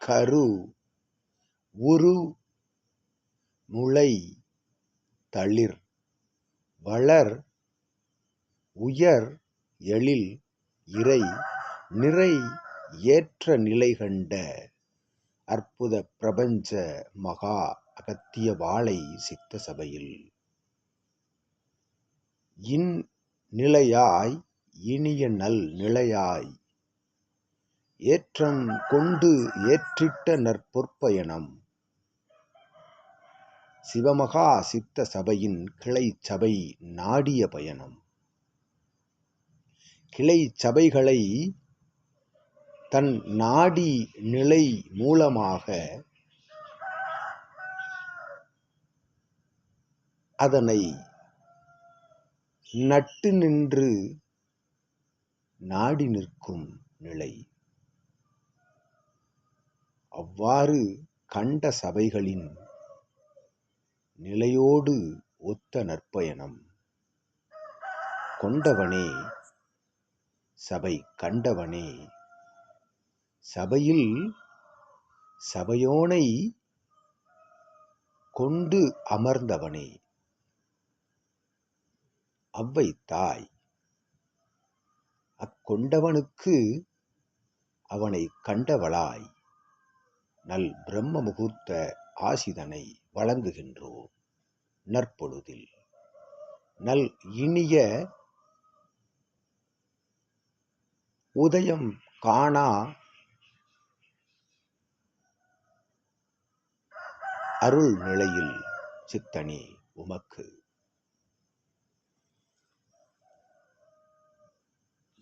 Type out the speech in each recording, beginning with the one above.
கரு உரு முளை தளிர் வளர் உயர் எழில் இறை நிறை ஏற்ற நிலை கண்ட அற்புத பிரபஞ்ச மகா அகத்திய வாழை சித்த சபையில். இன் நிலையாய் இனிய நல் நிலையாய் ஏற்றம் கொண்டு ஏற்றிட்ட நற்பொற்பயணம். சிவமகா சித்த சபையின் கிளை சபை நாடிய பயணம். கிளை சபைகளை தன் நாடி நிலை மூலமாக அதனை நட்டு நின்று நாடி நிற்கும் நிலை. அவ்வாறு கண்ட சபைகளின் நிலையோடு ஒத்த நற்பயணம். கொண்டவனே சபை கண்டவனே சபையில் சபையோனை கொண்டு அமர்ந்தவனே அவ்வை தாய். அக்கொண்டவனுக்கு அவனை கண்டவளாய். நல் பிரம்ம முகூர்த்த ஆசிதனை வழங்குகின்றோம். நற்பொழுதில். நல் இனிய உதயம் காணா அருள் நிலையில் சித்தனி உமக்கு.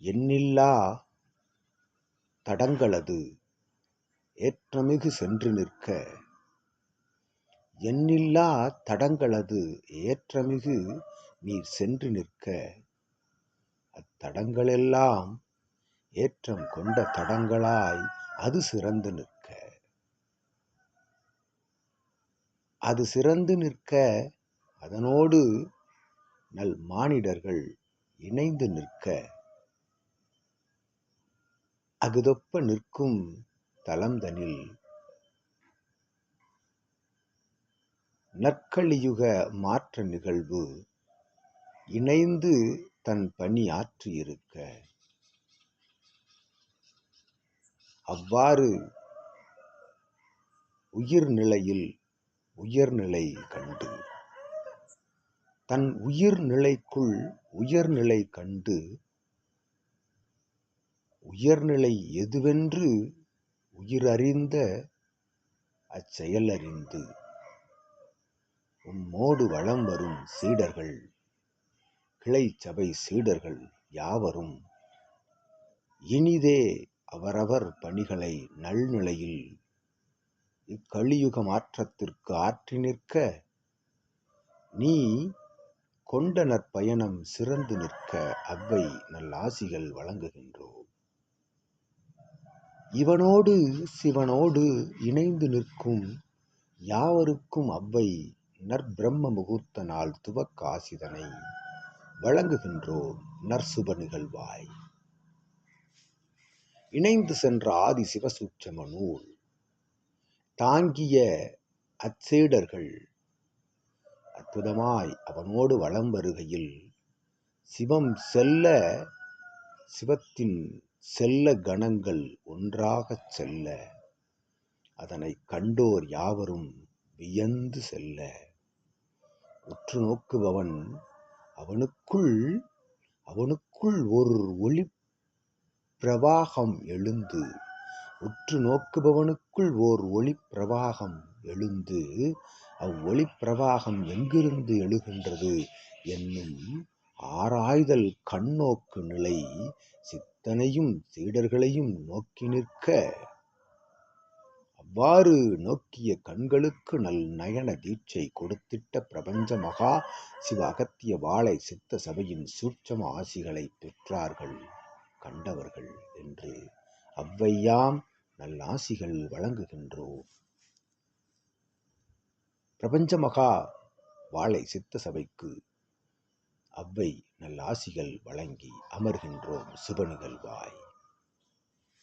எண்ணில்லா தடங்களது ஏற்றமிகு சென்று நிற்க. எண்ணில்லா தடங்களது ஏற்றமிகு நீர் சென்று நிற்க. அத்தடங்களெல்லாம் ஏற்றம் கொண்ட தடங்களாய் அது சிறந்து நிற்க. அது சிறந்து நிற்க அதனோடு நல் மானிடர்கள் இணைந்து நிற்க. அகுதொப்ப நிற்கும் தலம்தனில் நற்கலியுக மாற்ற நிகழ்வு இணைந்து தன் பணி ஆற்றியிருக்க. அவ்வாறு உயிர்நிலையில் உயர்நிலை கண்டு தன் உயிர்நிலைக்குள் உயர்நிலை கண்டு உயர்நிலை எதுவென்று உயிரறிந்த அச்செயலறிந்து உம்மோடு வளம் வரும் சீடர்கள் கிளை சபை சீடர்கள் யாவரும் இனிதே அவரவர் பணிகளை நல்நிலையில் இக்கலியுக மாற்றத்திற்கு ஆற்றி நிற்க நீ கொண்ட நற்பயணம் சிறந்து நிற்க அவ்வை நல்லாசிகள் வழங்குகின்றோம் இவனோடு சிவனோடு இணைந்து நிற்கும் யாவருக்கும் அவ்வை நற்பிரம்ம முகூர்த்த நாள் துவக்க ஆசிதனை வழங்குகின்றோம் நற்சுப நிகழ்வாய். இணைந்து சென்ற ஆதி சிவசூட்சம நூல் தாங்கிய அச்சேடர்கள் அற்புதமாய் அவனோடு வளம் வருகையில் சிவம் செல்ல சிவத்தின் செல்ல கணங்கள் ஒன்றாகச் செல்ல அதனை கண்டோர் யாவரும் வியந்து செல்ல. உற்று நோக்குபவன் அவனுக்குள் அவனுக்குள் ஒரு ஒளி பிரவாகம் எழுந்து உற்று நோக்குபவனுக்குள் ஓர் ஒளி பிரவாகம் எழுந்து அவ்வொளி பிரவாகம் எங்கிருந்து எழுகின்றது என்னும் ஆராய்தல் கண்ணோக்கு நிலை சித்தனையும் சீடர்களையும் நோக்கி நிற்க. அவ்வாறு நோக்கிய கண்களுக்கு நல் நயன தீட்சை கொடுத்திட்ட பிரபஞ்ச மகா சிவ அகத்திய வாழை சித்த சபையின் சூட்சம ஆசிகளை பெற்றார்கள் கண்டவர்கள் என்று அவ்வையாம் நல்லாசிகள் வழங்குகின்றோம். பிரபஞ்ச மகா வாழை சித்த சபைக்கு அவ்வை நல்லாசிகள் வழங்கி அமர்கின்றோம் சுப வாய்